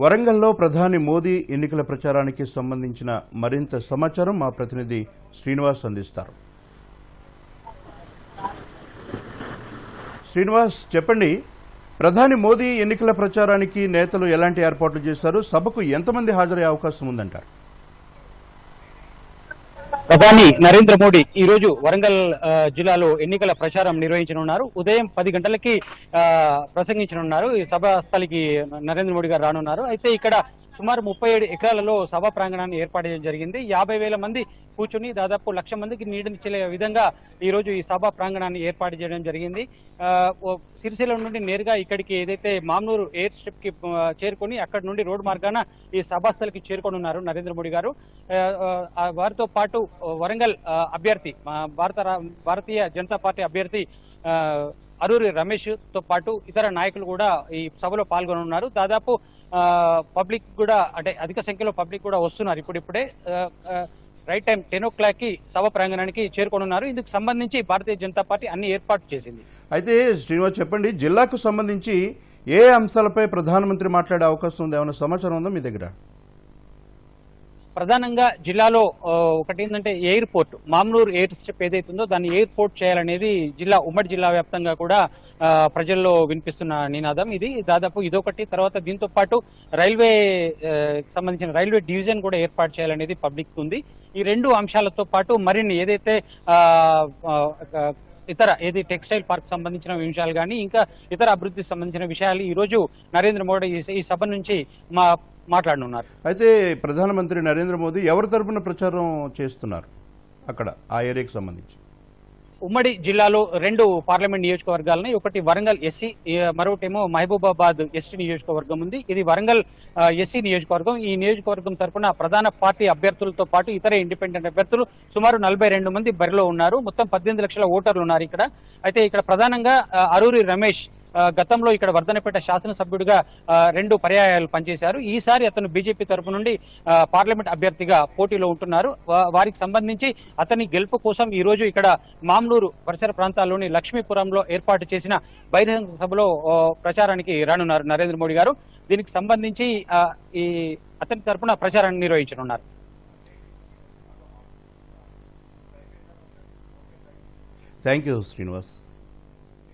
వరంగల్లో ప్రధాని మోదీ ఎన్నికల ప్రచారానికి సంబంధించిన మరింత సమాచారం మా ప్రతినిధి శ్రీనివాస్ అందిస్తారు. శ్రీనివాస్ చెప్పండి. ప్రధాని మోదీ ఎన్నికల ప్రచారానికి నేతలు ఎలాంటి ఏర్పాట్లు చేశారు? సభకు ఎంతమంది హాజరయ్యే అవకాశం ఉందంటారు? ప్రధాని నరేంద్ర మోడీ ఈ రోజు వరంగల్ జిల్లాలో ఎన్నికల ప్రచారం నిర్వహించనున్నారు. ఉదయం పది గంటలకి ఆ, ప్రసంగించనున్నారు. ఈ సభ స్థలికి నరేంద్ర మోడీ గారు రానున్నారు. అయితే ఇక్కడ సుమారు ముప్పై ఏడు ఎకరాలలో సభా ప్రాంగణాన్ని ఏర్పాటు చేయడం జరిగింది. యాభై వేల మంది కూర్చుని దాదాపు లక్ష మందికి నీడనిచ్చే విధంగా ఈ రోజు ఈ సభా ప్రాంగణాన్ని ఏర్పాటు చేయడం జరిగింది. సిరిసిల్ల నుండి నేరుగా ఇక్కడికి ఏదైతే మామ్నూరు ఎయిర్ స్ట్రిప్కి చేరుకొని అక్కడి నుండి రోడ్డు మార్గాన ఈ సభాస్థలికి చేరుకొని ఉన్నారు నరేంద్ర మోడీ గారు. వారితో పాటు వరంగల్ అభ్యర్థి భారత భారతీయ జనతా పార్టీ అభ్యర్థి అరూరి రమేష్తో పాటు ఇతర నాయకులు కూడా ఈ సభలో పాల్గొనున్నారు. దాదాపు పబ్లిక్ కూడా అంటే అధిక సంఖ్యలో పబ్లిక్ కూడా వస్తున్నారు. ఇప్పుడిప్పుడే రైట్ టైం టెన్ ఓ క్లాక్కి సభ ప్రాంగణానికి చేరుకోనున్నారు. ఇందుకు సంబంధించి భారతీయ జనతా పార్టీ అన్ని ఏర్పాటు చేసింది. అయితే శ్రీనివాస్ చెప్పండి జిల్లాకు సంబంధించి ఏ అంశాలపై ప్రధానమంత్రి మాట్లాడే అవకాశం ఉంది? ఏమైనా సమాచారం ఉందా మీ దగ్గర? ప్రధానంగా జిల్లాలో ఒకటి ఏంటంటే ఎయిర్పోర్ట్ మామూలు ఎయిర్ స్ట్రిప్ ఏదైతే ఉందో దాన్ని ఎయిర్పోర్ట్ చేయాలనేది జిల్లా ఉమ్మడి జిల్లా వ్యాప్తంగా కూడా ప్రజల్లో వినిపిస్తున్న నినాదం ఇది. దాదాపు ఇదొకటి. తర్వాత దీంతో పాటు రైల్వే సంబంధించిన రైల్వే డివిజన్ కూడా ఏర్పాటు చేయాలనేది పబ్లిక్ ఉంది. ఈ రెండు అంశాలతో పాటు మరిన్ని ఏదైతే ఇతర ఏది టెక్స్టైల్ పార్క్ సంబంధించిన విషయాలు కానీ ఇంకా ఇతర అభివృద్ధికి సంబంధించిన విషయాలు ఈ రోజు నరేంద్ర మోడీ ఈ సభ నుంచి మా మాట్లాడనున్నారు. అయితే ప్రధానమంత్రి నరేంద్ర మోదీ ఎవరి తరపున ప్రచారం చేస్తున్నారు అక్కడ ఆ ఏరియాకి సంబంధించి? ఉమ్మడి జిల్లాలో రెండు పార్లమెంట్ నియోజకవర్గాలని ఒకటి వరంగల్ ఎస్సీ మరొకటేమో మహబూబాబాద్ ఎస్టీ నియోజకవర్గం ఉంది. ఇది వరంగల్ ఎస్సీ నియోజకవర్గం. ఈ నియోజకవర్గం తరపున ప్రధాన పార్టీ అభ్యర్థులతో పాటు ఇతర ఇండిపెండెంట్ అభ్యర్థులు సుమారు నలభై రెండు మంది బరిలో ఉన్నారు. మొత్తం పద్దెనిమిది లక్షల ఓటర్లు ఉన్నారు ఇక్కడ. అయితే ఇక్కడ ప్రధానంగా అరూరి రమేష్ గతంలో ఇక్కడ వర్ధనపేట శాసనసభ్యుడిగా రెండు పర్యాయాలు పనిచేశారు. ఈసారి అతను బీజేపీ తరపు నుండి పార్లమెంట్ అభ్యర్థిగా పోటీలో ఉంటున్నారు. వారికి సంబంధించి అతని గెలుపు కోసం ఈ రోజు ఇక్కడ మామ్లూరు పరిసర ప్రాంతాల్లోని లక్ష్మీపురంలో ఏర్పాటు చేసిన బహిరంగ సభలో ప్రచారానికి రానున్నారు నరేంద్ర మోడీ గారు. దీనికి సంబంధించి ఈ అతని తరపున ప్రచారాన్ని నిర్వహించనున్నారు. Thank you Srinivas